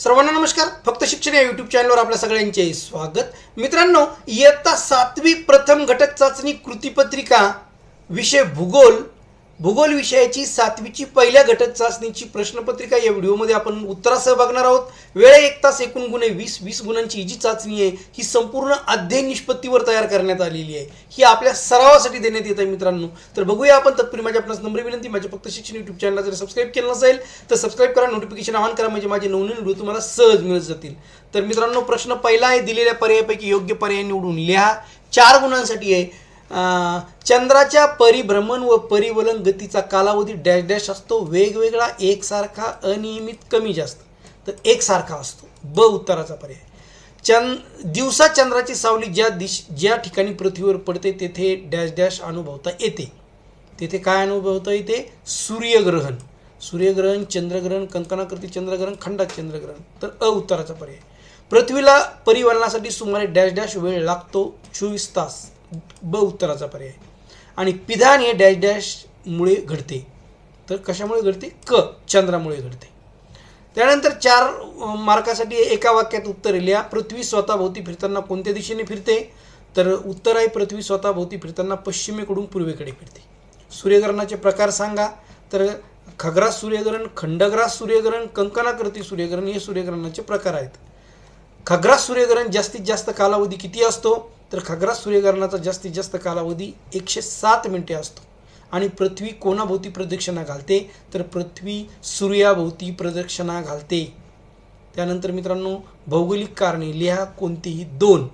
सर्वांना नमस्कार. फक्त शिक्षण या यूट्यूब चॅनलवर आपल्या सगळ्यांचे स्वागत. मित्रांनो इयत्ता सातवी प्रथम घटक चाचणी कृतीपत्रिका विषय भूगोल भूगोल विषयाची सातवीची पहिल्या घटक चाचणीची प्रश्नपत्रिका या व्हिडिओमध्ये आपण उत्तरासह बघणार आहोत. वेळ एक तास एकूण गुणे वीस वीस गुणांची ही जी चाचणी आहे ही संपूर्ण अध्ययन निष्पत्तीवर तयार करण्यात आलेली आहे. ही आपल्या सरावासाठी देण्यात येत आहे मित्रांनो. तर बघूया आपण तत्पूर्वी माझ्या आपणास नम्र विनंती माझ्या फक्त शिक्षण यूट्यूब चॅनलला जर सबस्क्राईब केलं नसेल तर सबस्क्राईब करा नोटिफिकेशन ऑन करा म्हणजे माझे नवनवीन व्हिडिओ तुम्हाला सहज मिळत जातील. तर मित्रांनो प्रश्न पहिला आहे दिलेल्या पर्यायापैकी योग्य पर्याय निवडून लिहा. चार गुणांसाठी आहे. चंद्राच्या परिभ्रमण व परिवलन गतीचा कालावधी डॅश डॅश असतो. वेगवेगळा एकसारखा अनियमित कमी जास्त. तर एकसारखा असतो. ब उत्तराचा पर्याय. चंद दिवसा चंद्राची सावली ज्या दिश ज्या ठिकाणी पृथ्वीवर पडते तेथे डॅश डॅश अनुभवता येते. तेथे काय अनुभवता येते? सूर्यग्रहण. सूर्यग्रहण चंद्रग्रहण कंकणाकृती चंद्रग्रहण खंडात चंद्रग्रहण. तर अ उत्तराचा पर्याय. पृथ्वीला परिवलनासाठी सुमारे डॅश डॅश वेळ लागतो चोवीस तास. ब उत्तराचा पर्याय. आणि पिधान हे डॅश डॅशमुळे घडते. तर कशामुळे घडते? क चंद्रामुळे घडते. त्यानंतर चार मार्कासाठी एका वाक्यात उत्तर लिहा. पृथ्वी स्वतःभोवती फिरताना कोणत्या दिशेने फिरते? तर उत्तर आहे पृथ्वी स्वतःभोवती फिरताना पश्चिमेकडून पूर्वेकडे फिरते. सूर्यग्रहणाचे प्रकार सांगा. तर खग्रास सूर्यग्रहण खंडग्रास सूर्यग्रहण कंकणाकृती सूर्यग्रहण हे सूर्यग्रहणाचे प्रकार आहेत. खग्रास सूर्यग्रहण जास्तीत जास्त कालावधी किती असतो? तर खग्रास सूर्यग्रहणाचा जास्तीत जास्त कालावधी एकशे सात मिनटे असतो. आणि पृथ्वी कोणाभोवती प्रदक्षिणा घालते? तर पृथ्वी सूर्याभोवती प्रदक्षिणा घालते. त्यानंतर मित्रांनो भौगोलिक कारणे लिहा कोणतीही दोन.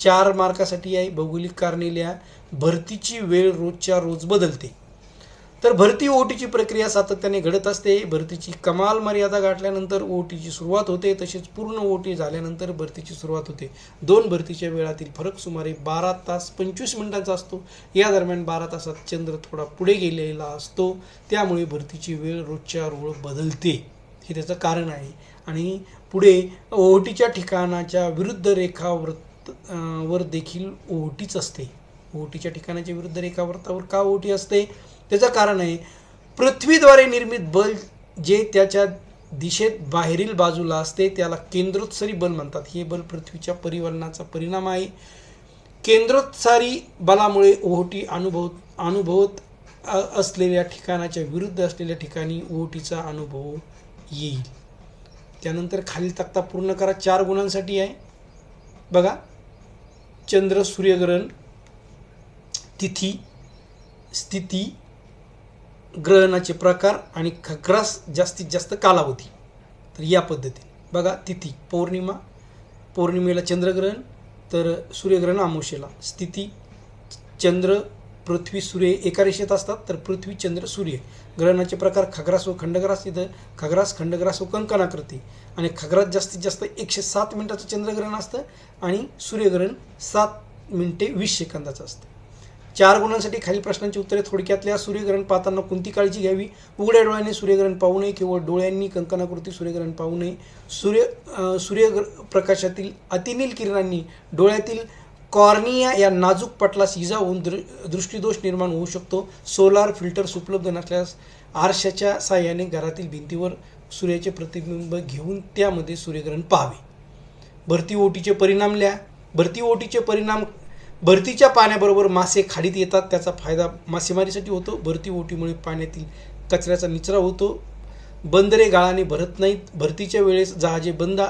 चार मार्कासाठी आहे भौगोलिक कारणे लिहा. भरतीची वेळ रोजच्या रोज बदलते. तर भरती ओटीची प्रक्रिया सातत्याने घडत असते. भरतीची कमाल मर्यादा गाठल्यानंतर ओटीची सुरुवात होते. तसेच पूर्ण ओटी झाल्यानंतर भरतीची सुरुवात होते. दोन भरतीच्या वेळातील फरक सुमारे बारा तास पंचवीस मिनिटांचा असतो. या दरम्यान बारा तासात चंद्र थोडा पुढे गेलेला असतो. त्यामुळे भरतीची वेळ रोजच्या रोज बदलते. हे त्याचं कारण आहे. आणि पुढे ओहोटीच्या ठिकाणाच्या विरुद्ध रेखावृत्त वर देखील ओहोटीच असते. ओहोटीच्या ठिकाणाच्या विरुद्ध रेखावृत्तावर का ओहोटी असते? त्याचं कारण आहे पृथ्वीद्वारे निर्मित बल जे त्याच्या दिशेत बाहेरील बाजूला असते त्याला केंद्रोत्सारी बल म्हणतात. हे बल पृथ्वीच्या परिवलनाचा परिणाम आहे. केंद्रोत्सारी बलामुळे ओहोटी अनुभव अनुभवत असलेल्या ठिकाणाच्या विरुद्ध असलेल्या ठिकाणी ओहोटीचा अनुभव येईल. त्यानंतर खालील तक्ता पूर्ण करा. चार गुणांसाठी आहे. बघा. चंद्र सूर्यग्रहण तिथी स्थिती ग्रहणाचे प्रकार आणि खग्रास जास्तीत जास्त कालावधी. तर या पद्धतीने. बघा तिथी पौर्णिमा पौर्णिमेला चंद्रग्रहण तर सूर्यग्रहण अमावस्येला. स्थिती चंद्र पृथ्वी सूर्य एका रेषेत असतात तर पृथ्वी चंद्र सूर्य. ग्रहणाचे प्रकार खग्रास व खंडग्रास इथं खग्रास खंडग्रास व कंकणाकृती आणि खग्रास जास्तीत जास्त एकशे सात मिनिटाचं चंद्रग्रहण असतं आणि सूर्यग्रहण सात मिनिटे वीस सेकंदाचं असतं. चार गुणांसाठी खालील प्रश्नांची उत्तरे थोडक्यातल्या सूर्यग्रहण पाहताना कोणती काळजी घ्यावी? उघड्या डोळ्याने सूर्यग्रहण पाहू नये किंवा डोळ्यांनी कंकणाकृती सूर्यग्रहण पाहू नये. सूर्य सूर्यग्र प्रकाशातील अतिनील किरणांनी डोळ्यातील कॉर्निया या नाजूक पटलास इजा होऊन दृ दृष्टीदोष निर्माण होऊ शकतो. सोलार फिल्टर्स उपलब्ध नसल्यास आरशाच्या साह्याने घरातील भिंतीवर सूर्याचे प्रतिबिंब घेऊन त्यामध्ये सूर्यग्रहण पाहावे. भरती ओटीचे परिणाम लिहा. भरती ओटीचे परिणाम भरतीच्या पाण्याबरोबर मासे खाडीत येतात. त्याचा फायदा मासेमारीसाठी होतो. भरती ओटीमुळे पाण्यातील कचऱ्याचा निचरा होतो. बंदरे गाळाने भरत नाहीत. भरतीच्या वेळेस जहाजे बंदा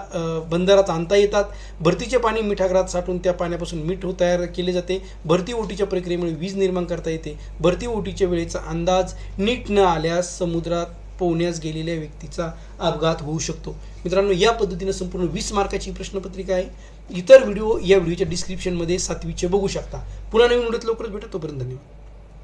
बंदरात आणता येतात. भरतीचे पाणी मिठागरात साठून त्या पाण्यापासून मीठ हो- तयार केले जाते. भरती ओटीच्या प्रक्रियेमुळे वीज निर्माण करता येते. भरती ओटीच्या वेळेचा अंदाज नीट न आल्यास समुद्रात पोहण्यास गेलेल्या व्यक्तीचा अपघात होऊ शकतो. मित्रांनो या पद्धतीनं संपूर्ण वीस मार्काची प्रश्नपत्रिका आहे. इतर व्हिडिओ या व्हिडिओच्या डिस्क्रिप्शनमध्ये सातवीचे बघू शकता. पुन्हा नवीन व्हिडिओत लवकरच भेटा. तोपर्यंत धन्यवाद.